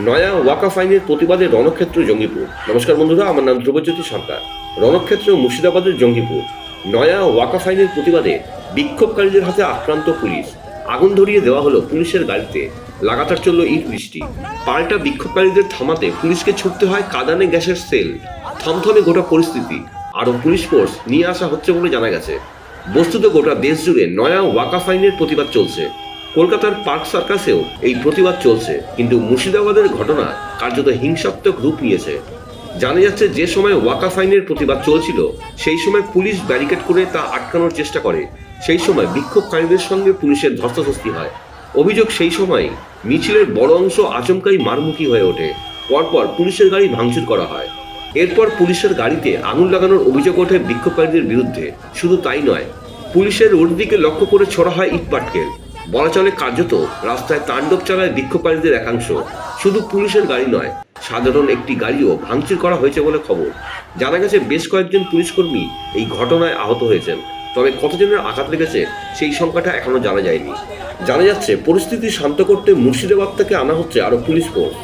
নয়া ওয়াকাফ আইনের প্রতিবাদে রণক্ষেত্র জঙ্গিপুর। নমস্কার বন্ধুরা, আমার নাম ধ্রুবজ্যোতি সরকার। রণক্ষেত্র মুর্শিদাবাদের জঙ্গিপুর। নয়া ওয়াকাফ আইনের প্রতিবাদে বিক্ষোভকারীদের হাতে আক্রান্ত পুলিশ। আগুন ধরিয়ে দেওয়া হলো পুলিশের গাড়িতে। লাগাতার চলল ইট বৃষ্টি। পাল্টা বিক্ষোভকারীদের থামাতে পুলিশকে ছুটতে হয় কাদানে গ্যাসের সেল। থমথমে গোটা পরিস্থিতি। আরও পুলিশ ফোর্স নিয়ে আসা হচ্ছে বলে জানা গেছে। বস্তুত গোটা দেশ জুড়ে নয়া ওয়াকাফ আইনের প্রতিবাদ চলছে। কলকাতার পার্ক সার্কাসেও এই প্রতিবাদ চলছে। কিন্তু মুর্শিদাবাদের ঘটনা কার্যত হিংসাত্মক রূপ নিয়েছে। জানা যাচ্ছে যে সময় ওয়াকাফ আইনের প্রতিবাদ চলছিল, সেই সময় পুলিশ ব্যারিকেড করে তা আটকানোর চেষ্টা করে। সেই সময় বিক্ষোভকারীদের সঙ্গে পুলিশের ধস্তাধস্তি হয়। অভিযোগ সেই সময় মিছিলের বড় অংশ আচমকাই মারমুখী হয়ে ওঠে। পরপর পুলিশের গাড়ি ভাঙচুর করা হয়। এরপর পুলিশের গাড়িতে আগুন লাগানোর অভিযোগ ওঠে বিক্ষোভকারীদের বিরুদ্ধে। শুধু তাই নয়, পুলিশের ওর দিকে লক্ষ্য করে ছড়া হয় ইটপাটকেল। বলা চলে কার্যত রাস্তায় তাণ্ডব চালায় বিক্ষোভকারীদের একাংশ শুধু পুলিশের গাড়ি নয় সাধারণ একটি গাড়িও ভাঙচুর করা হয়েছে বলে খবর জানা গেছে বেশ কয়েকজন পুলিশকর্মী এই ঘটনায় আহত হয়েছেন তবে কতজনের আঘাত লেগেছে সেই সংখ্যাটা এখনও জানা যায়নি জানা যাচ্ছে পরিস্থিতি শান্ত করতে মুর্শিদাবাদ থেকে আনা হচ্ছে আরও পুলিশ ফোর্স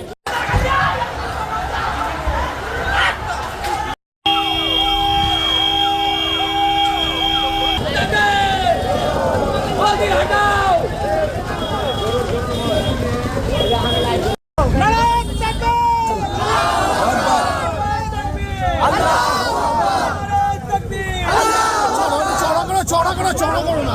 Hadi hटाओ নারায়ণ চাকর চড়া করো চড়া করো চড়া করো না।